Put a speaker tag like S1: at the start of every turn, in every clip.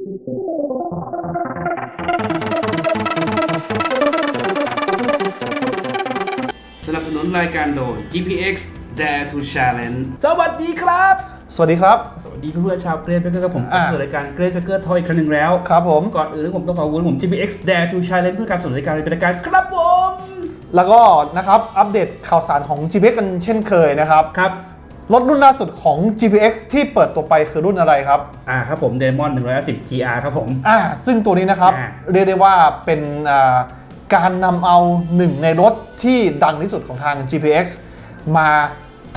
S1: สนับสนุนรายการโดย GPX Dare to Challenge สวัสดีครับ
S2: สวัสดีครับ
S1: สวัสดีเพื่อนๆชาวเกรดเบเกอร์ครับผมกลับ
S2: อ่า
S1: สู่รายการเกรดเบเกอร์ทอยอีกครั้งหนึ่งแล้ว
S2: ครับผม
S1: ก่อนอื่นผมต้องขอบคุณผม GPX Dare to Challenge เพื่อการสนับสนุนรายการเป็นรายการครับผม
S2: แล้วก็นะครับอัปเดตข่าวสารของ GPX กันเช่นเคยนะครับ
S1: ครับ
S2: รถรุ่นล่าสุดของ GPX ที่เปิดตัวไปคือรุ่นอะไรครับ
S1: อ่าครับผม Demon 110 GR ครับผม
S2: อ่าซึ่งตัวนี้นะครับ
S1: อ่า
S2: เรียกได้ว่าเป็นอ่าการนำเอาหนึ่งในรถที่ดังที่สุดของทาง GPX มา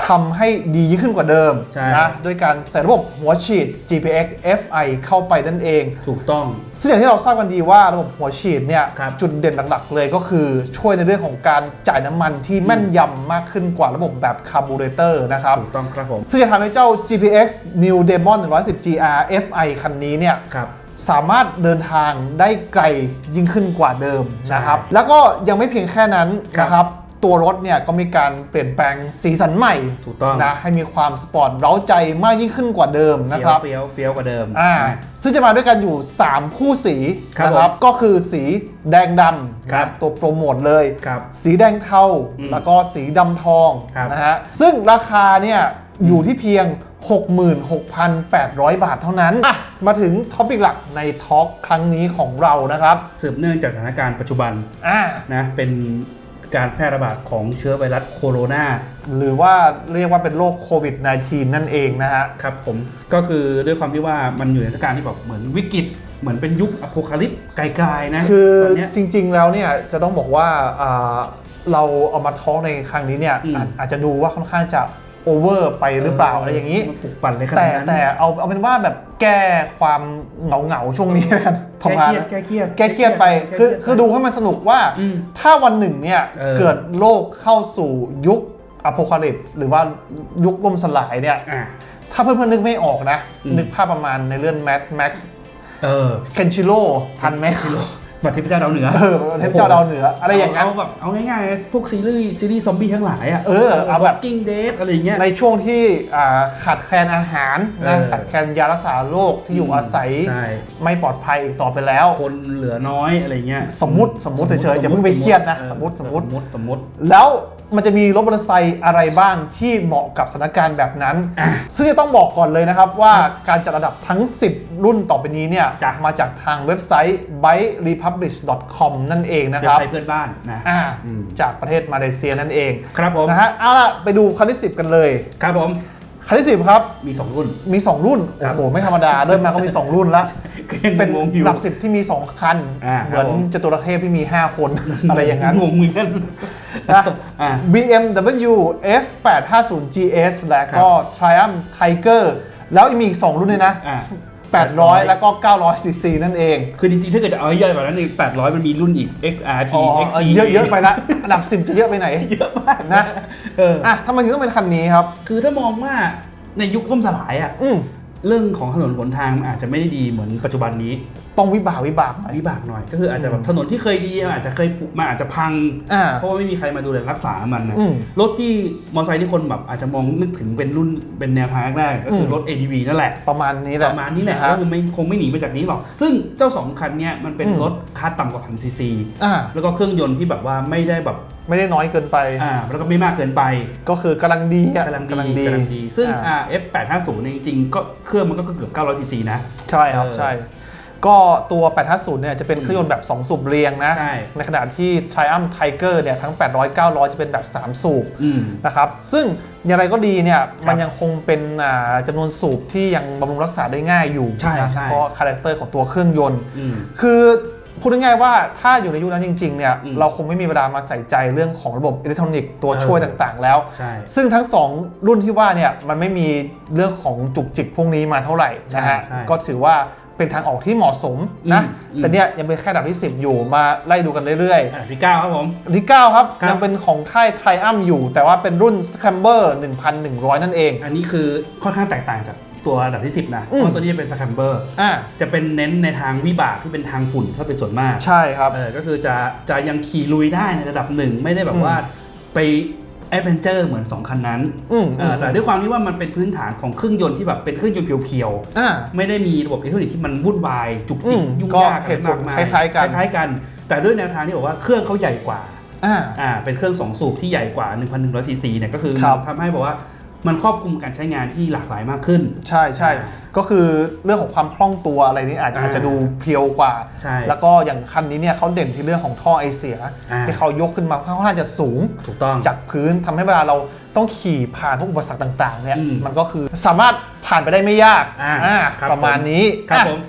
S2: ทำให้ดียิ่งขึ้นกว่าเดิม
S1: ใช่
S2: นะด้วยการใส่ระบบหัวฉีด GPX FI เข้าไปนั่นเอง
S1: ถูกต้อง
S2: ซึ่งอย่างที่เราทราบกันดีว่าระบบหัวฉีดเนี่ย
S1: ครับ
S2: จุดเด่นหลักๆ เลยก็คือช่วยในเรื่องของการจ่ายน้ำมันที่แม่นยำมากขึ้นกว่าระบบแบบคาร์บูเรเตอร์นะครับ
S1: ถูกต้องครับผม
S2: ซึ่งจะทำให้เจ้า GPX New Demon 110 GR FI คันนี้เนี่ย
S1: ครับ
S2: สามารถเดินทางได้ไกลยิ่งขึ้นกว่าเดิม
S1: ใช่
S2: นะครับ แล้วก็ยังไม่เพียงแค่นั้น
S1: ครับ
S2: นะครับ ตัวรถเนี่ยก็มีการเปลี่ยนแปลงสีสันใหม่
S1: ถูกต้อง
S2: นะให้มีความสปอร์ตเร้าใจมากยิ่งขึ้นกว่าเดิมนะครับ
S1: เฟี้ยวเฟี้ยวกว่าเดิม
S2: อ่า
S1: นะ
S2: ซึ่งจะมาด้วยกันอยู่ 3 คู่สี
S1: ครับ
S2: นะครับก็คือสีแดงดำ
S1: ครับ
S2: นะตัวโปรโมทเลย
S1: ครับ
S2: สีแดงเทา
S1: อืม
S2: แล้วก็สีดำทอง
S1: ครับ
S2: นะฮะซึ่งราคาเนี่ยอยู่ที่เพียง 66,800 บาทเท่านั้นอะมาถึงท็อปิกหลักในทอล์กครั้งนี้ของเรานะครับ
S1: สืบเนื่องจากสถานการณ์ปัจจุบัน
S2: อ่า
S1: นะเป็น การแพร่ระบาดของเชื้อไวรัสโคโรนา
S2: หรือว่าเรียกว่าเป็นโรคโควิด -19 นั่นเองนะฮะ
S1: ครับผมก็คือด้วยความที่ว่ามันอยู่ในสถานการณ์ที่แบบเหมือนวิกฤตเหมือนเป็นยุคอโพคาลิปส์ไกลๆนะ
S2: คือ
S1: ตอนเนี้ย
S2: จริงๆแล้วเนี่ยจะต้องบอกว่าอ่าเราเอามาท้องในครั้งนี้เนี่ย
S1: อืม
S2: อาจอาจจะดูว่าค่อนข้างจะ โอเวอร์ไปหรือเปล่าอะไรอย่างนี้
S1: มันปลุกปั่นเลยขนา
S2: แต่
S1: ดนั้น
S2: แต่เอาเอาเป็นว่าแบบแก้ความเหงาเหงาๆช่วงนี้แล้วกันประ
S1: แก้
S2: มาณ
S1: เครียด
S2: นั้น
S1: แก้เครียด
S2: แก้เครียดไป
S1: แก้
S2: คือ
S1: เรียด
S2: คือดูให้มันสนุกว่า
S1: อืม
S2: ถ้าวันหนึ่งเนี่ย
S1: เออ
S2: เกิดโลกเข้าสู่ยุคอโพคาลิปส์หรือว่ายุคล่มสลายเนี่ย
S1: อะ
S2: ถ้าเพื่อนๆนึกไม่ออกนะ
S1: อืม
S2: นึกภาพประมาณในเรื่องแม d แม็กซ์
S1: เออ
S2: เคนชิโร่ทันไหม
S1: บัตรเทพเจ้าดาวเหนือ
S2: เออเทพเจ้าดาวเหนือ อะไรอย่างนั้น
S1: เอาแบบเอาง่ายๆ พวกซีรีส์ซีรีส์ซอมบี้ทั้งหลายอะ
S2: เออเอาแบบ
S1: กิ้งเดทอะไรอย่างเงี้ย
S2: ในช่วงที่อ่าขาดแคลนอาหารนะ
S1: เออ
S2: ขาดแคลนยารักษาโรคที่อยู่อาศัย
S1: ใช่
S2: ไม่ปลอดภัยอีกต่อไปแล้ว
S1: คนเหลือน้อยอะไรเงี้ย
S2: สมมุติสมมุติเฉยๆอย่าเพิ่งไปเครียดนะ
S1: ออ
S2: สมมุติสมมุติ
S1: สมมติสมมติ
S2: แล้ว มันจะมีรถมอเตอร์ไซค์อะไรบ้างที่เหมาะกับสถานการณ์แบบนั้น
S1: อะ
S2: ซึ่งจะต้องบอกก่อนเลยนะครับว่าการจัดระดับทั้ง 10 รุ่นต่อไปนี้เนี่ย
S1: จ้ะ
S2: มาจากทางเว็บไซต์ bikerepublish.com นั่นเองนะ
S1: จะ
S2: ครับ
S1: ใช้เพื่อนบ้านนะ
S2: อ่า
S1: อืม
S2: จากประเทศมาเลเซียนั่นเอง
S1: ครับผม
S2: นะฮะเอาล่ะไปดูคันที่ 10 กันเลย
S1: ครับผม
S2: คันที่10ครับ
S1: มี 2 รุ่น
S2: มี 2 รุ่น
S1: ครั
S2: โอ้
S1: บ
S2: โห ไม่ธรรมดา เริ่มมาก็มี 2 รุ่นแล้ว
S1: ก็ยัง
S2: เป็น
S1: งงอยู่
S2: ระดับสิบที่มี 2 คัน
S1: อ่า
S2: เหมือน
S1: ครับผม
S2: จตุรเทพที่มี 5 คน อะไรอย่างนั้น
S1: งงเหมือนกัน
S2: นะ
S1: อ่า
S2: BMW F850 GS และก็ Triumph Tiger แล้วยังมีอีก 2 รุ่นด้วยนะ
S1: อ่า
S2: 800 แล้วก็ 900 cc นั่นเอง
S1: คือจริงๆ ถ้าเกิดจะเอาให้ย่อยกว่านั้นใน800 มันมีรุ่นอีก XRT
S2: อ๋อ
S1: XC
S2: เยอะเยอะไปละอันดับ 10 จะเยอะไปไหน
S1: เยอะมาก
S2: นะ
S1: เออ
S2: อะทำไมถึงต้องเป็นคันนี้ครับ
S1: คือถ้ามองว่าในยุคล่มสลายอะ
S2: อืม
S1: เรื่องของถนนหนทางมันอาจจะไม่ได้ดีเหมือนปัจจุบันนี้
S2: ต้องวิบากวิบากหน่อย
S1: วิบากหน่อย ก็คืออาจจะแบบถนนที่เคยดีมันอาจจะเคยผุมันอาจจะพัง
S2: อ่า
S1: เพราะว่าไม่มีใครมาดูแลรักษามันนะ
S2: อืม
S1: รถที่มอเตอร์ไซค์ที่คนแบบอาจจะมองนึกถึงเป็นรุ่นเป็นแนวทางแรกๆก็คืออ
S2: ม
S1: รถ ADV นั่นแหละ
S2: ประมาณนี้แห
S1: ป
S2: ละ
S1: ระมาณนี้แหละ
S2: ฮ
S1: ก็คือไม่คงไม่หนีไปจากนี้หรอก ซึ่งเจ้าสองคันเนี้ยมันเป็น
S2: อืม
S1: รถค่าต่ำกว่าพันซีซี
S2: อ่า
S1: แล้วก็เครื่องยนต์ที่แบบว่าไม่ได้แบบ
S2: ไม่ได้น้อยเกินไป
S1: อ่า แล้วก็ไม่มากเกินไป
S2: ก็คือกำลังดีอะ
S1: กำลังดีกำลังดี ซึ่ง
S2: อ่า
S1: อ่า F850 เนี่ยจริงๆ ก็เครื่องมันก็เกือบ900ซีซีนะ
S2: ใช่ครับ
S1: เออ
S2: ใช่ ก็ตัว 850 เนี่ยจะเป็นเครื่องยนต์แบบ 2 สูบเรียงนะ
S1: ใช่
S2: ขณะที่ Triumph Tiger เนี่ยทั้ง 800 900 จะเป็นแบบ 3 สูบ
S1: อืม
S2: นะครับ ซึ่งอย่างไรก็ดีเนี่ย
S1: ครับ
S2: มันยังคงเป็นอ่าจำนวนสูบที่ยังบำรุงรักษาได้ง่ายอยู่
S1: ใช่
S2: นะ
S1: ใช่
S2: เพราะคาแรคเตอร์ของตัวเครื่องยนต์
S1: อืม
S2: คือพูดง่ายๆว่าถ้าอยู่ในยุคนั้นจริงๆเนี่ย
S1: อืม
S2: เราคงไม่มีเวลามาใส่ใจเรื่องของระบบอิเล็กทรอนิกส์ตัว
S1: เออ
S2: ช่วยต่างๆแล้ว
S1: ใช่
S2: ซึ่งทั้ง 2 รุ่นที่ว่าเนี่ยมันไม่มีเรื่องของจุกจิกพวกนี้มาเท่าไหร่นะฮะ
S1: ใช่ใช่
S2: ก็ถือว่า เป็นทางออกที่เหมาะสมนะ
S1: อืมอืม
S2: แต่เนี่ยยังเป็นแค่อันดับที่ 10 อยู่มาไล่ดูกันเรื่อย
S1: อันดับที่เก้าครับผม
S2: ๆอันที่ 9 ครับ
S1: ครับ
S2: ยังเป็นของค่าย Triumph อยู่ แต่ว่าเป็นรุ่น Scrambler 1,100 นั่นเอง
S1: อันนี้คือค่อนข้างแตกต่างจากตัวอันดับที่ 10 นะเพ
S2: อืม
S1: ราะตัวนี้จะเป็นสแคมเบอร์
S2: อ่า
S1: จะเป็นเน้นในทางวิบากที่เป็นทางฝุ่นถ้าเป็นส่วนมาก
S2: ใช่ครับ
S1: เออก็คือจะจะยังขี่ลุยได้ในระดับหนึ่ง ไม่ได้แบ
S2: อื
S1: บ
S2: ม
S1: ว่าไป แอดเวนเจอร์เหมือน 2 คันนั้น
S2: อืม
S1: เออแต่ด้วยความที่ว่ามันเป็นพื้นฐานของเครื่องยนต์ที่แบบเป็นเครื่องยนต์เพียว
S2: อ่า
S1: ๆ ไม่ได้มีระบบอิเล็กทรอนิกส์ที่มันวุ่นวาย จุกจิก
S2: อืม
S1: ยุ่ง
S2: ก็
S1: ยาก
S2: เหตุผล
S1: มากมาย
S2: คล้ายๆกัน
S1: คล้ายๆกัน แต่ด้วยแนวทางที่บอกว่าเครื่องเขาใหญ่กว่า
S2: อ่า
S1: อ่าเป็นเครื่อง2สูบที่ใหญ่กว่า 1,100ซีซีเนี่ยก็คือ
S2: ครับ
S1: ทำให้บอกว่า มันครอบคลุมการใช้งานที่หลากหลายมากขึ้น
S2: ใช่ใช่
S1: อ่า
S2: ก็คือเรื่องของความคล่องตัวอะไรนี้อาจ
S1: อ่า
S2: อาจจะดูเพียวกว่า
S1: ใช่
S2: แล้วก็อย่างคันนี้เนี่ยเขาเด่นที่เรื่องของท่อไอเสีย
S1: อ่า
S2: ที่เขายกขึ้นมาค่อนข้างจะสูง
S1: ถูกต้อง
S2: จากพื้นทำให้เวลาเราต้องขี่ผ่านพวกอุปสรรคต่างๆเนี่ย
S1: อืม
S2: มันก็คือสามารถผ่านไปได้ไม่ยาก
S1: อ่า
S2: อ่า
S1: ครับ
S2: ประมาณนี้
S1: ครับ
S2: อะ
S1: ผม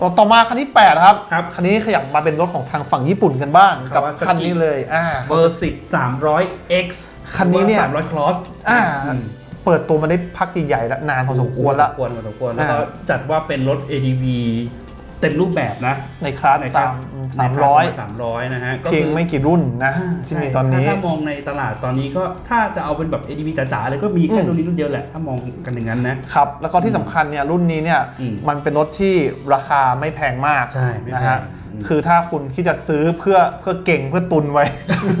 S2: ต่อต่อมาคันที่8ครับ
S1: ครับ
S2: คันนี้ขยับมาเป็นรถของทางฝั่งญี่ปุ่นกันบ้าง กับ
S1: Kawasaki
S2: คันนี้เลยอ่า
S1: เบอร์สิบสามร้อย X
S2: คันนี้เนี่ย
S1: สามร้อยคลอส
S2: อ่า เปิดตัวมาได้พักใหญ่ๆแล้วนานพอสมควรละ
S1: ควรพอสมควรแล้วก็
S2: อ่า
S1: จัดว่าเป็นรถ ADV เต็มรูปแบบนะ
S2: ในคลาส
S1: ใน
S2: สามสามร้อย
S1: สามร้อยนะฮะก็
S2: เพียง
S1: คือ
S2: ไม่กี่รุ่นนะ ที่มีตอนนี้
S1: ถ้าถ้ามองในตลาดตอนนี้ก็ถ้าจะเอาเป็นแบบ ADV จ๋าๆเลยก็มีแค่
S2: อืม
S1: รุ่นนี้รุ่นเดียวแหละ ถ้ามองกันอย่างนั้นนะ
S2: ครับ แล้วก็ที่สำคัญเนี่ยรุ่นนี้เนี่ย
S1: อืม
S2: มันเป็นรถที่ราคาไม่แพงมาก
S1: ใช่ไม่แพง
S2: นะฮะ
S1: อืม
S2: คือถ้าคุณที่จะซื้อเพื่อเพื่อเก่งเพื่อตุนไว้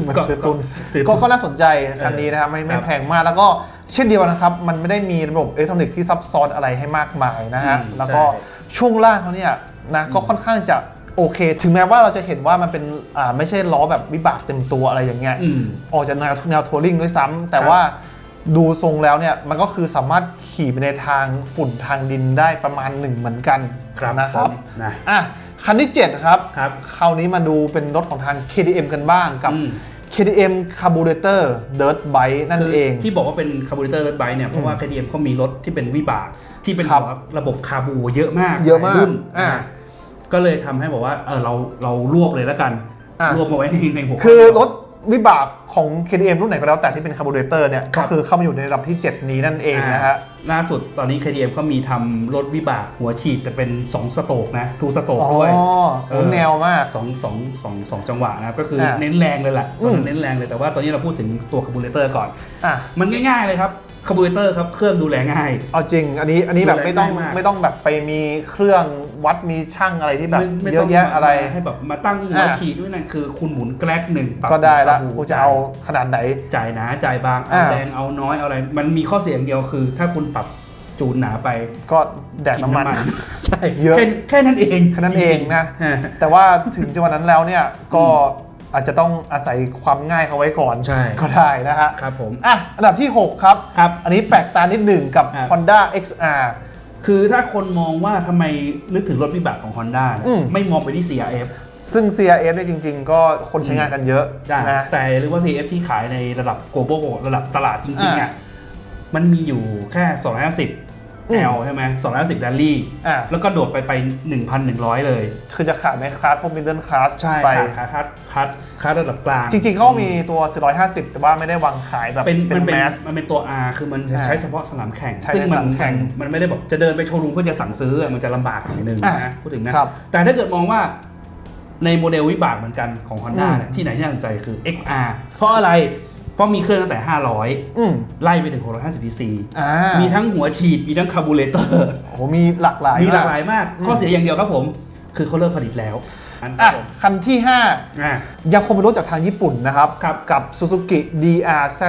S2: เหมือน
S1: ก็
S2: ซื้อตุน
S1: ก็ซื้อตุน
S2: ก็ก็น่าสนใจคันนี้นะครับไม่ไม่
S1: ครับ
S2: แพงมากแล้วก็ เช่นเดียวกันนะครับ มันไม่ได้มีระบบอิเล็กทรอนิกส์ที่ซับซ้อนอะไรให้มากมายนะฮะ
S1: อืม
S2: แล้วก็
S1: ใช่
S2: ช่วงล่างเขาเนี่ยนะก็ค่อนข้างจะโอเค ถึงแม้ว่าเราจะเห็นว่ามันเป็นอ่าไม่ใช่ล้อแบบวิบากเต็มตัวอะไรอย่างเงี้ย
S1: อืม
S2: ออกจากแนวแนวทัวริงด้วยซ้ำแต่
S1: ครับ
S2: ว่าดูทรงแล้วเนี่ยมันก็คือสามารถขี่ไปในทางฝุ่นทางดินได้ประมาณหนึ่งเหมือนกัน
S1: ครับ
S2: นะครับ
S1: ผมนะ
S2: อะคันที่ 7 ครับ
S1: ครับ
S2: คราวนี้มาดูเป็นรถของทาง KTM กันบ้างกับ
S1: อืม
S2: KTM Carburetor Dirt Bike นั่น
S1: คือ
S2: เอง
S1: ที่บอกว่าเป็นคาร์บูเรเตอร์รถไบค์เนี่ยเพราะว่า KTM เขามีรถที่เป็นวิบากที่เป็น
S2: ครับ
S1: แบบว่าระบบคาบูเยอะมาก
S2: เยอะมาก
S1: หลรุ่น
S2: อ่า
S1: นะก็เลยทำให้บอกว่าเออเราเรารวบเลยแล้วกัน
S2: อะ
S1: รวบมาไว้ในในหัวข้
S2: คือ
S1: เดียว
S2: รถ วิบากของ KTM รุ่นไหนก็แล้วแต่ที่เป็น Carburetor เนี่ย
S1: ครั
S2: ก็
S1: บ
S2: คือเข้ามาอยู่ในระดับที่ 7 นี้นั่นเองนะฮะ
S1: ล่าสุดตอนนี้ KTM ก็มีทำรถวิบากหัวฉีดแต่เป็น 2 สโตกนะทูสโตก
S2: อ๋อ
S1: ด้วย
S2: โอ้
S1: เออ
S2: แนวมาก
S1: สองสองสองสองจังหวะนะครับก็คือ
S2: อะ
S1: เน้นแรงเลยแหละตอนนั้
S2: อื
S1: น
S2: ม
S1: เน้นแรงเลยแต่ว่าตอนนี้เราพูดถึงตัวคาร์บูเรเตอร์ก่อน
S2: อะ
S1: มันง่ายๆเลยครับ คาร์บูเรเตอร์ครับเครื่องดูแลง่าย
S2: เอาจริง อันนี้อันนี้แบบ
S1: ดูแล
S2: ไม่ต้อง
S1: ง่ายมาก
S2: ไม่ต้องแบบไปมีเครื่องวัดมีช่างอะไรที่แบบ
S1: ไม่ไม่
S2: เย
S1: ต้
S2: อะ
S1: ง
S2: แยะอะไร
S1: มาให้แบบมาตั้งหัว
S2: อะ
S1: ฉีดด้วยนั่นคือคุณหมุนแกลกหนึ่งปรับ
S2: ก็ได้ละ
S1: คาร์บู
S2: คุณจะเอาขนาดไหน
S1: จ่ายหนาจ่ายบางเอา
S2: อะ
S1: แรงเอาน้อยเอาอะไร มันมีข้อเสียอย่างเดียวคือ ถ้าคุณปรับจูนหนาไป
S2: ก็แดกน้ำมัน
S1: ใช่
S2: เยอะ
S1: แค่แค่นั้นเอง
S2: แค่นั้นเอง
S1: จริๆ
S2: นะ
S1: ฮ
S2: แต่ว่าถึงจังหวะนั้นแล้วเนี่ยก็ อาจจะต้องอาศัยความง่ายเขาไว้ก่อน
S1: ใช่
S2: ก็ได้นะฮะ
S1: ครับผม
S2: อะอันดับที่ 6 ครับ
S1: ครับ
S2: อันนี้แปลกตานิดหนึ่งกับ
S1: อะ
S2: Honda XR
S1: คือถ้าคนมองว่าทำไมนึกถึงรถวิบากของ Honda เนี่ย
S2: อืม
S1: ไม่มองไปที่ CRF
S2: ซึ่ง CRF เนี่ยจริง ๆ ก็คนใช้งานกันเยอะ
S1: ได้
S2: นะ
S1: แต่หรือว่า CRF ที่ขายในระดับ global ระดับตลาดจริงๆ
S2: อะ
S1: อะมันมีอยู่แค่ 250
S2: อืม
S1: L ใช่ไหม250แรลลี่
S2: อะ
S1: แล้วก็โดดไปไป1,100เลย
S2: คือจะขายในคลาสพวก middle class
S1: ใช่
S2: ไป
S1: ค่ะคัดคัดคัดระดับกลาง
S2: จริงๆเขามีตัว 450 แต่ว่าไม่ได้วางขายแบบ
S1: เป็น
S2: เป็
S1: มัน
S2: น
S1: เป็น
S2: แมส
S1: มันเป็นตัว R คือมันจะ
S2: อ่า
S1: ใช้เฉพาะสนามแข่ง
S2: ใช้
S1: ซึ่ง
S2: ใน
S1: มั
S2: สนามแข่ง
S1: มันไม่ได้แบบจะเดินไปโชว์รูมเพื่อจะสั่งซื้ออะมันจะลำบากหน่อยนึง
S2: อ่า
S1: นะพูดถึงนะ ครับแต่ถ้าเกิดมองว่าในโมเดลวิบากเหมือนกันของ Honda
S2: อืม
S1: เนี่ยที่ไหนที่น่าสนใจคือ XR เพราะอะไร เพราะมีเครื่องตั้งแต่ 500
S2: อืม
S1: ไล่ไปถึง 650 cc
S2: อ่า
S1: มีทั้งหัวฉีด มีทั้งคาร์บูเรเตอร์
S2: โอ้โหมีหลากหลาย
S1: มีหลาก
S2: ม
S1: หลายมาก
S2: อืม
S1: ข้อเสียอย่างเดียวครับผม คือเขาเลิกผลิตแล้วอันครั
S2: อะ
S1: บผม
S2: คันที่5
S1: อ่า
S2: ยังคงเป็นรถจากทางญี่ปุ่นนะครับ
S1: ครับ
S2: กับ Suzuki DRZ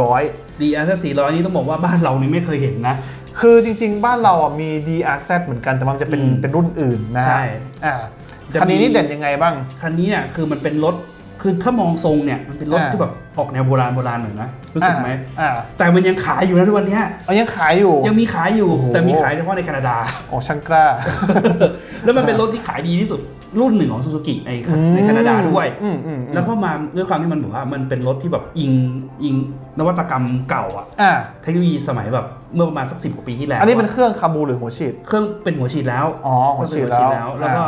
S2: 400
S1: DR 400นี่ต้องบอกว่าบ้านเรานี่ไม่เคยเห็นนะ
S2: คือจริง ๆ บ้านเราอะมี DRZ เหมือนกันแต่มันจะเป็น
S1: อืม
S2: เป็นรุ่นอื่นนะ
S1: ใช่
S2: อ่า
S1: จะ
S2: คันนี้
S1: มี
S2: นี่เด่นยังไงบ้าง
S1: คันนี้เนี่ยคือมันเป็นรถ คือถ้ามองทรงเนี่ยมันเป็นรถ
S2: อ่า
S1: ที่แบบออกแนวโบราณโบราณหน่อยนะรู้สึกไหม
S2: อ่า
S1: แต่มันยังขายอยู่นะทุกวันเนี้ย
S2: เอายังขายอยู่
S1: ยังมีขายอยู่
S2: โอ้โห
S1: แต่มีขายเฉพาะในแคนาดา
S2: โอ้ช่างกล้า
S1: แล้วมันเป็นรถที่ขายดีที่สุดรุ่นหนึ่งของซูซูกิในในแคนาดาด้วย
S2: อืมอืมอืม
S1: แล้วก็มาด้วยความที่มันแบบว่ามันเป็นรถที่แบบอิงอิงนวัตกรรมเก่าอะ
S2: อ่า
S1: เทคโนโลยีสมัยแบบเมื่อประมาณสักสิบกว่าปีที่แล้ว
S2: อันนี้เป็นเครื่องคาบูหรือหัวฉีด
S1: เครื่องเป็นหัวฉีดแล้ว
S2: อ๋อหัวฉีด
S1: เครื่องเป็น
S2: แล้ว
S1: แล้วก็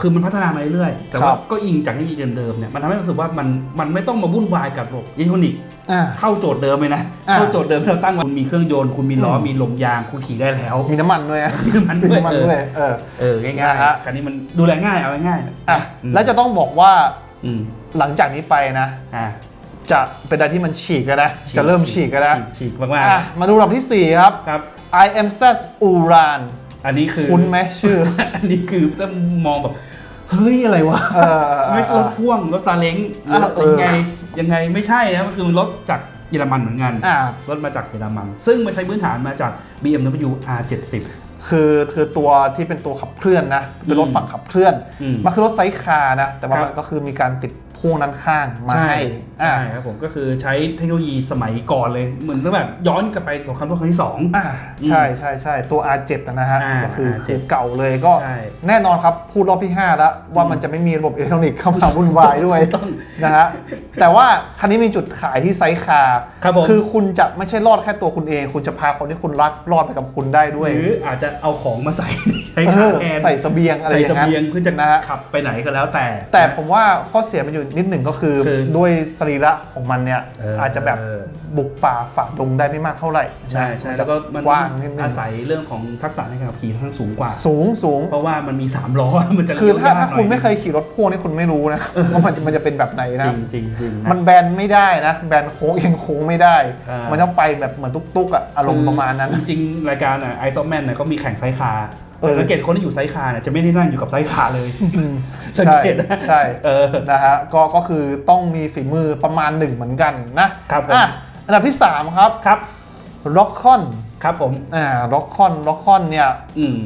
S1: คือมันพัฒนามาเรื่อยๆแต่
S2: ครั
S1: ว่า
S2: บ
S1: ก็อิงจากเทคโนโลยีเดิมๆเนี่ยมันทำให้รู้สึกว่ามันมันไม่ต้องมาวุ่นวายกับระบบอิเล็กทรอนิกส์
S2: อ่า
S1: เข้าโจทย์เดิมเลยนะ
S2: อ่า
S1: เข้าโจทย์เดิมที่เราตั้งไว้คุณมีเครื่องยนต์คุณมีล้อ
S2: อืม
S1: มีลมยางคุณขี่ได้แล้ว
S2: มีน้ำมันด้วยอะ
S1: มีน้ำมัน
S2: มี
S1: ด้วย
S2: น้ำมัน
S1: เออ
S2: ด้วยเออ
S1: เออง่าย
S2: นะฮะ
S1: ๆคันนี้มันดูแลง่ายเอาง่ายๆ
S2: อะ
S1: อืม
S2: แล้วจะต้องบอกว่า
S1: อืม
S2: หลังจากนี้ไปนะ
S1: อ่า
S2: จะเป็นอะไรที่มันฉีกกันนะจะเริ่มฉีกกันนะ
S1: ฉีกมาก
S2: อะมาดูลำดับที่4ครับ
S1: ๆครับ
S2: I am s t a s Uran
S1: อันนี้คือ
S2: คุ้นไหมชื่อ
S1: อันนี้คือต้องมองแบบเฮ้ยอะไรวะ
S2: เออ
S1: ไม่รถพ่วงรถซาเล้งหรือ
S2: อะเออ
S1: ยังไงยังไงไม่ใช่นะมันคือรถจากเยอรมันเหมือนกัน
S2: อ่า
S1: รถมาจากเยอรมัน ซึ่งมันใช้พื้นฐานมาจาก BMW R70
S2: คือคือตัวที่เป็นตัวขับเคลื่อนนะเป็นรถฝั่งขับเคลื่อน
S1: อืม
S2: มันคือรถไซส์คาร์นะแต่ว่า
S1: ครับ
S2: มันก็คือมีการติด พ่วงด้านข้างมา
S1: ใช่
S2: ให้
S1: ใช่
S2: อ่า
S1: ครับผมก็คือใช้เทคโนโลยีสมัยก่อนเลย เหมือนกับแบบย้อนกลับไปสงครามโลกครั้งที่สอง
S2: อ่าใช่ใช่ใช่ตัว R7 นะฮะ
S1: อ่า
S2: ก็คือ
S1: R7
S2: คือเก่าเลยก็
S1: ใช่
S2: แน่นอนครับพูดรอบที่ 5 แล้ว ว่ามันจะไม่มีระบบอิเล็กทรอนิกส์เข้ามาวุ่นวายด้วย
S1: ต้อง
S2: นะฮะแต่ว่าคันนี้มีจุดขายที่ไซส์คาร์
S1: ครับผม
S2: คือคุณจะไม่ใช่รอดแค่ตัวคุณเอง คุณจะพาคนที่คุณรักรอดไปกับคุณได้ด้วย
S1: หรืออาจจะเอาของมาใส่ใช้
S2: เอ
S1: ขา
S2: อ
S1: แทน
S2: ใส่เสบียงอะไร
S1: ใส่
S2: อย่าง
S1: เส
S2: นั้น
S1: บียงเพื่อจะ
S2: นะฮะ
S1: ขับไปไหนก็แล้วแต่
S2: แต่ผมว่าข้อเสียมันอยู่นิดหนึ่งก็คือ
S1: คือ
S2: ด้วยสรีระของมันเนี่ย
S1: เอออ
S2: อาจจะแบบบุกป่าฝ่าดงได้ไม่มากเท่าไหร่
S1: ใช่ใช่แล้วก็มัน
S2: กว้างนิดนึง
S1: อาศัยเรื่องของทักษะในการขับขี่ค่อนข้างสูงกว่า
S2: สูงสูง
S1: เพราะว่ามันมี 3 ล้อ มันจะ
S2: คือถ้า
S1: ลี้ว
S2: ถ้าคุณไม่
S1: ห
S2: เคยขี่รถพ่วงนี่คุณไม่รู้นะว่ามันจะมันจะเป็นแบบไหน
S1: น่
S2: นะ
S1: อยจริงจริงจริงนะ
S2: มันแบนไม่ได้นะ แบนโค้งเองโค้งไม่ได้
S1: อ่ามั
S2: มันต้องไปแบบเหมือนตุ๊กๆอะอารมณ์ประมาณนั้น
S1: จริงๆรายการอะไอซอมแมนเนี่ยเขามีแข่งไซส์คาร์
S2: เออ
S1: สังเกตคนที่อยู่ไซส์คาร์เนี่ยจะไม่ได้นั่งอยู่กับไซส์คาร์เลยสัง
S2: ใช่
S1: เกตนะ
S2: ใช่
S1: เออ
S2: นะฮะก็ก็คือต้องมีฝีมือประมาณหนึ่งเหมือนกันนะครับ
S1: ผม
S2: อะอันดับที่ 3 ครับ
S1: ครับ
S2: ล็อกคอน
S1: ครับผม
S2: อ่าล็อกคอนล็อกคอนเนี่ย
S1: อืม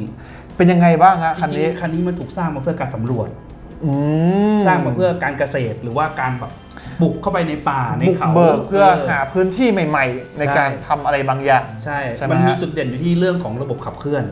S2: เป็นยังไงบ้างฮะ
S1: จ
S2: คัน
S1: ริง
S2: นี้
S1: ๆคันนี้มันถูกสร้างมาเพื่อการสำรวจ
S2: อืม
S1: สร้างมาเพื่อการเกษตรหรือว่าการแบบบุกเข้าไปในป่าใน
S2: บุก
S1: เขา
S2: เบิกเพื่อ
S1: เหา
S2: พื้นที่ใหม่ ๆ ใน
S1: ใช่
S2: การทำอะไรบางอย่าง
S1: ใช่
S2: ใช่ไหม
S1: มันมี
S2: ฮะ
S1: จุดเด่นอยู่ที่เรื่องของระบบขับเคลื่อน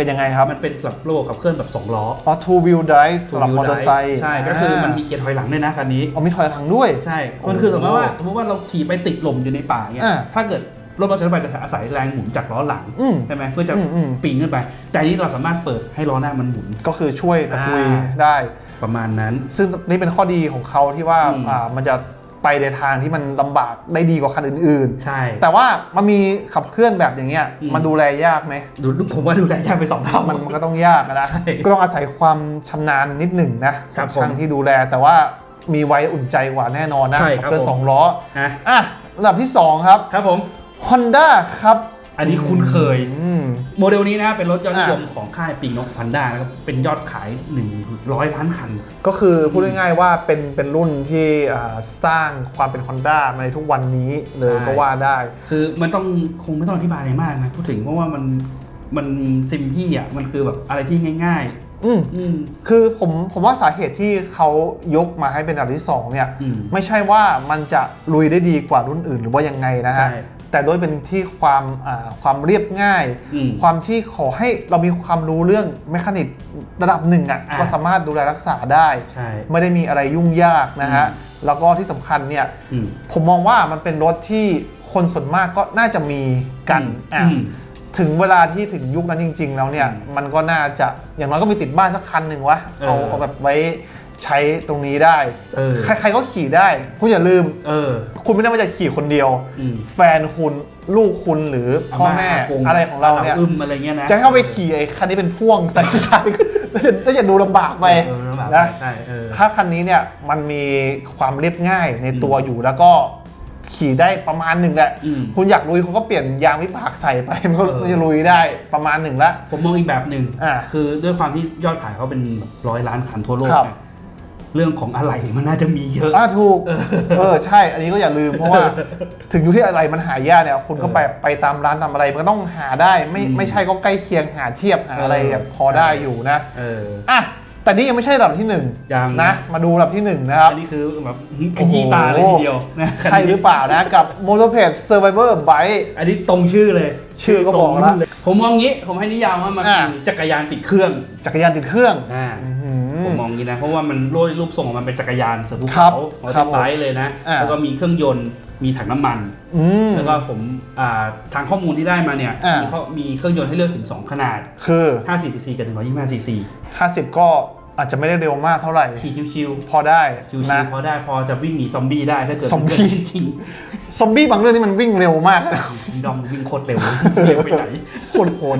S2: เป็นยังไงครับ
S1: มันเป็นแบบระบบขับเคลื่อนแบบสองล้อ
S2: อ๋อ two wheel drive สำหรับ
S1: Two-wheel
S2: มอเตอร์ไซค์
S1: drive ใช่ก็คือมันมีเกียร์ถอยหลังด้วยนะคันนี้
S2: อ๋อมีถอยหลังด้วย
S1: ใช่
S2: โอ้
S1: มันคือสมมติว่าสมมติว่าเราขี่ไปติดหล่มอยู่ในป่าเนี่ย
S2: อ่า
S1: ถ้าเกิดรถมอเตอร์ไซค์จะอาศัยแรงหมุนจากล้อหลัง
S2: อืม
S1: ใช่ไหมเพื่อจะ
S2: อืมอืม
S1: ปีนขึ้นไป แต่อันนี้เราสามารถเปิดให้ล้อหน้ามันหมุน
S2: ก็คือช่วยตะกุย
S1: อ่า
S2: ได้
S1: ประมาณนั้น
S2: ซึ่งนี่เป็นข้อดีของเขาที่ว่า
S1: อืม
S2: อ่ามันจะ ไปในทางที่มันลำบากได้ดีกว่าคันอื่น
S1: ใช่
S2: ๆแต่ว่ามันมีขับเคลื่อนแบบอย่างเงี้ย
S1: อืม
S2: มันดูแลยากไหม
S1: ดูผมว่าดูแลยากไปสองเท่า
S2: มันมันก็ต้องยากอะนะ
S1: ใช่
S2: ก็ต้องอาศัยความชำนาญนิดหนึ่งนะครับ
S1: ผม
S2: ช่างที่ดูแลแต่ว่ามีไว้อุ่นใจกว่าแน่นอนนะ
S1: ใช่ครับ
S2: ขัเคลื่อน
S1: ผม
S2: สองล้อ
S1: นะ
S2: อะอันดับที่2ครับ
S1: ครับผม
S2: Honda ครับ
S1: อันนี้คุ้นเคย
S2: อืม
S1: โมเดลนี้นะเป็นรถยอดนิยม
S2: อะ
S1: ของค่ายปีกนกพันด้านะครับเป็นยอดขาย 100 ล้านคัน
S2: ก็คือพูดง่ายๆว่าเป็นเป็นรุ่นที่อ่าสร้างความเป็น Honda มาในทุกวันนี้เลย
S1: ใช่
S2: ก็ว่าได้
S1: คือมันต้องคงไม่ต้องอธิบายอะไรมากนะพูดถึงเพราะว่ามันมันซิมพี่อะมันคือแบบอะไรที่ง่าย
S2: อืม
S1: ๆ อืม
S2: คือผมผมว่าสาเหตุที่เขายกมาให้เป็นอันดับที่ 2 เนี่ย
S1: อืม
S2: ไม่ใช่ว่ามันจะลุยได้ดีกว่ารุ่นอื่นหรือว่ายังไงนะฮะ
S1: ใช่
S2: แต่ด้วยเป็นที่ความอ่าความเรียบง่าย
S1: อืม
S2: ความที่ขอให้เรามีความรู้เรื่องแมคานิกระดับหนึ่งอะ
S1: อะ
S2: ก็สามารถดูแลรักษาได้
S1: ใช่
S2: ไม่ได้มีอะไรยุ่งยากนะฮะ
S1: อืม
S2: แล้วก็ที่สำคัญเนี่ย
S1: อืม
S2: ผมมองว่ามันเป็นรถที่คนส่วนมากก็น่าจะมีกันอะ
S1: อืม
S2: ถึงเวลาที่ถึงยุคนั้นจริง ๆ แล้วเนี่ย
S1: อืม
S2: มันก็น่าจะอย่างน้อยก็มีติดบ้านสักคันหนึ่งวะ
S1: เออ
S2: เอาเอาแบบไว้ ใช้ตรงนี้ได้
S1: เออ
S2: ใครๆก็ขี่ได้ คุณอย่าลืม
S1: เออ
S2: คุณไม่ได้มาจะขี่คนเดียว
S1: อืม
S2: แฟนคุณลูกคุณหรือพ่อแม่า
S1: กง
S2: อะไรของเราเนี่ย
S1: อึมอะไรเงี้ยนะ
S2: จะให้เข้าไปขี่ไอ้คันนี้เป็นพ่วงใส่ท้ายก็จะก็จะดูลำบากไป
S1: เออลำบาก
S2: นะ
S1: ใช่เออ
S2: ถ้าคันนี้เนี่ยมันมีความเรียบง่ายในตัวอยู่แล้วก็ขี่ได้ประมาณหนึ่งแหละ
S1: อืม
S2: คุณอยากลุยคุณก็เปลี่ยนยางวิบากใส่ไป มันก็
S1: เออ
S2: มันจะลุยได้ประมาณหนึ่งละ
S1: ผมมองอีกแบบหนึ่ง
S2: อ่า
S1: คือด้วยความที่ยอดขายเขาเป็นแบบร้อยล้านคันทั่วโลก
S2: ครับ
S1: เนี่ย เรื่องของอะไรมันน่าจะมีเยอะ
S2: อ่าถูก เออ ใช่ อันนี้ก็อย่าลืมเพราะว่า ถึงยุคที่อะไรมันหายากเนี่ยคุณก็ไปไปตามร้านตามอะไร มันก็ต้องหาได้ไม่
S1: อืม
S2: ไม่ใช่ก็ใกล้เคียงหาเทียบหาอะไร
S1: เออ
S2: แบบพอได้อยู่นะ
S1: เออ
S2: อะแต่นี่ยังไม่ใช่ระดับที่หนึ่ง
S1: ยัง
S2: นะ มาดูระดับที่หนึ่งนะครับ
S1: อันนี้คือแบบขยี้ตาเลยทีเดียวนะ
S2: ใช่หรือเปล่านะกับ m o t o p a d Survivor Bike
S1: อันนี้ตรงชื่อเลย
S2: ชื่อก็บอกแล้ว
S1: ตรงรุ่นเยผมมองงี้ผมให้นิยามว่ามัน
S2: อ่า
S1: คือจักรยานติดเครื่อง
S2: จักรยานติดเครื่อง
S1: อ่า
S2: อื้อหือ
S1: ผมมองงี้นะ เพราะว่ามันโรยรูปทรงของมันเป็นจักรยานเสือภู
S2: ครั
S1: เขา
S2: บ
S1: มอ
S2: ครั
S1: เต
S2: บ
S1: อร์ไบค์เลยนะ
S2: อ่า
S1: แล้วก็มีเครื่องยนต์มีถังน้ำมัน
S2: อืม
S1: แล้วก็ผมอ่าทางข้อมูลที่ได้มาเนี่ย
S2: อ่ามี
S1: มีข้อมีเครื่องยนต์ให้เลือกถึง 2 ขนาด
S2: คือ
S1: 50 cc กับ 125 cc
S2: 50 ก็ อาจจะไม่ได้เร็วมากเท่าไหร่
S1: ขี่ชิว
S2: พอได้
S1: ๆชิว
S2: นะ
S1: ๆพอได้พอจะวิ่งหนีซอมบี้ได้ถ้าเกิด
S2: ซอมบี้
S1: จริง
S2: ซอมบี้บางเรื่องนี่มันวิ่งเร็วมากนะ
S1: ๆดอมวิ่งโคตรเร็วเร็วไปไหน
S2: โคตรโหด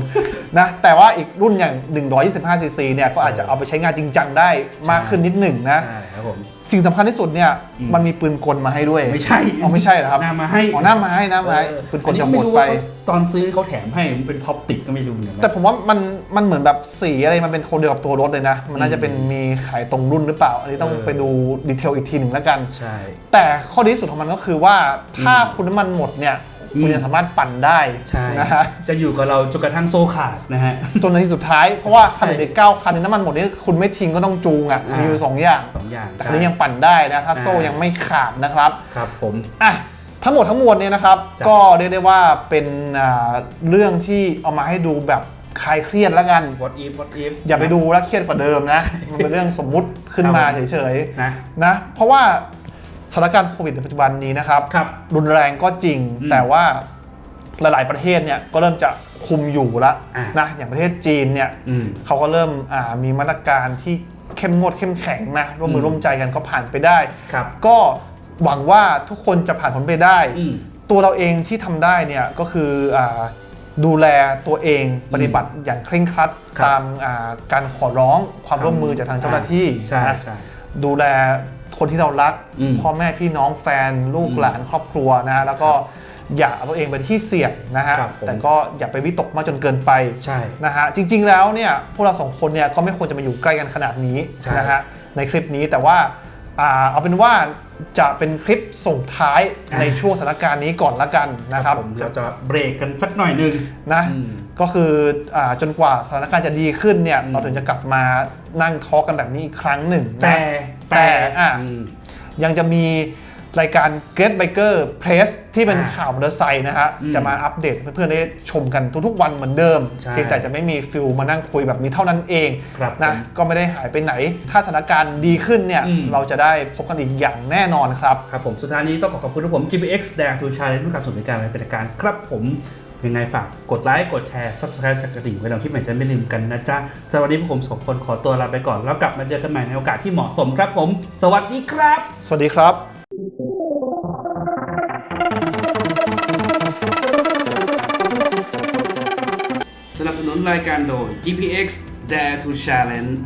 S2: นะแต่ว่าอีกรุ่นอย่าง 125ซีซีเนี่ยก็อาจจะเอาไปใช้งานจริงจังได้มากขึ้นนิดหนึ่งนะ
S1: ใช่ ครับครับผม
S2: สิ่งสำคัญที่สุดเนี่ย
S1: อืม
S2: มันมีปืนกลมาให้ด้วย
S1: ไม่ใช่
S2: อ๋อไม่ใช่เหรอครับ
S1: หน้ามาให้
S2: อ๋อหน้าไม้หน้าไม้
S1: เออ
S2: ปืนกลจะ
S1: อั
S2: โห
S1: ม่
S2: ด
S1: รู้
S2: ไป
S1: ว่าเขาตอนซื้อเขาแถมให้มันเป็นท็อปติดก็ไม่รู้เหมือนกันนะ
S2: แต่ผมว่ามันมันเหมือนแบบสีอะไรมันเป็นโทนเดียวกับตัวรถเลยนะ มันน่าจะเป็นมีขายตรงรุ่นหรือเปล่า อันนี้ต้อง
S1: เออ
S2: ไปดูดีเทลอีกทีหนึ่งแล้วกัน
S1: ใช่
S2: แต่ข้อดีที่สุดของมันก็คือว่าถ้าคุณน้ำมันหมดเนี่ย
S1: อืม
S2: คุณจะสามารถปั่นได้
S1: ใช่
S2: นะฮะ
S1: จะอยู่กับเราจนกระทั่งโซ่ขาดนะฮะ
S2: จนในที่สุดท้ายเพราะว่าคัน
S1: ใช่
S2: เด็กเก้าคันนี้น้ำมันหมดนี่คุณไม่ทิ้งก็ต้องจูงอะ
S1: อ่ามี
S2: มีอยู่สองอย่าง
S1: สองอย่าง
S2: แต่คันนี้ยังปั่นได้นะถ้าโซ่
S1: อ่ายั
S2: ยังไม่ขาดนะครับ
S1: ครับผม
S2: อะทั้งหมดทั้งมวลเนี่ยนะครับ
S1: จ้ะ
S2: ก็เรียกได้ว่าเป็นอ่าเรื่องที่เอามาให้ดูแบบคลายเครียดแล้วกัน
S1: วอตอีฟวอตอีฟ
S2: อย่าไปดูแล้วเครียดกว่าเดิมนะ มันเป็นเรื่องสมมุติขึ้นมา
S1: ครับ
S2: เฉย
S1: นะ
S2: ๆนะ เพราะว่า สถานการณ์โควิดในปัจจุบันนี้นะครับ
S1: ครับ
S2: รุนแรงก็จริง
S1: อืม
S2: แต่ว่าหลาย ๆ ประเทศเนี่ยก็เริ่มจะคุมอยู่แล้ว
S1: อะ
S2: นะอย่างประเทศจีนเนี่ย
S1: อืม
S2: เขาก็เริ่มอ่ามีมาตรการที่เข้มงวดเข้มแข็งนะร่วมมือ
S1: ม
S2: ร่วมใจกันก็ผ่านไปได้
S1: ครับ
S2: ก็หวังว่าทุกคนจะผ่านพ้นไปได้
S1: อืม
S2: ตัวเราเองที่ทำได้เนี่ยก็คืออาดูแลตัวเองปฏิบัติอย่างเคร่งครัด
S1: ครับ
S2: ตามอ่าการขอร้องความร่วมมือจากทางเจ้าหน้าที่
S1: ใช่
S2: นะ
S1: ใช่
S2: ดูแล คนที่เรารัก
S1: อืม
S2: พ่อแม่พี่น้องแฟนลูก
S1: อืม
S2: หลานครอบครัวนะแล้วก็อย่าเอาตัวเองไปที่เสี่ยงนะฮะ
S1: ครับผม
S2: แต่ก็อย่าไปวิตกมากจนเกินไป
S1: ใช่
S2: นะฮะจริงๆแล้วเนี่ยพวกเราสองคนเนี่ยก็ไม่ควรจะมาอยู่ใกล้กันขนาดนี้
S1: ใช่
S2: นะฮะในคลิปนี้แต่ว่าอ่าเอาเป็นว่าจะเป็นคลิปส่งท้ายในช่วงสถานการณ์นี้ก่อนละกันนะครับ
S1: ผมเราจะเบรกกันสักหน่อยหนึง
S2: นะ
S1: อืม
S2: ก็คืออาจนกว่าสถานการณ์จะดีขึ้นเนี่ย
S1: อืม
S2: เราถึงจะกลับมานั่งทอล์กกันแบบนี้อีกครั้งหนึ่งนะ
S1: แต่
S2: แต่อะ
S1: อืม
S2: ยังจะมีรายการ Get Biker Press ที่เป็น
S1: อ่า
S2: ข่าวมอเตอร์ไซค์นะฮะ
S1: อืม
S2: จะมาอัปเดตให้เพื่อนๆได้ชมกันทุกๆวันเหมือนเดิม
S1: ใช่
S2: เพียงแต่จะไม่มีฟิลมานั่งคุยแบบนี้เท่านั้นเอง
S1: ครับ
S2: นะ
S1: ผม
S2: ก็ไม่ได้หายไปไหน ถ้าสถานการณ์ดีขึ้นเนี่ย
S1: อืม
S2: เราจะได้พบกันอีกอย่างแน่นอนครับ
S1: ครับผมสุดท้ายนี้ต้องขอขอบคุณทุกผม GPX Dare to Challenge ด้วยความสนใจในเป็นรายการครับผม ยังไงฝากกดไลค์ กดแชร์ Subscribe สักกระดิ่งไว้เราคลิปใหม่จะไม่ลืมกันนะจ๊ะสำหรับวันนี้พวกผมสองคนขอตัวลาไปก่อน แล้วกลับมาเจอกันใหม่ในโอกาสที่เหมาะสมครับผม สวัสดีครับ
S2: สวัสดีครับ
S3: สนับสนุนรายการโดย GPX Dare to Challenge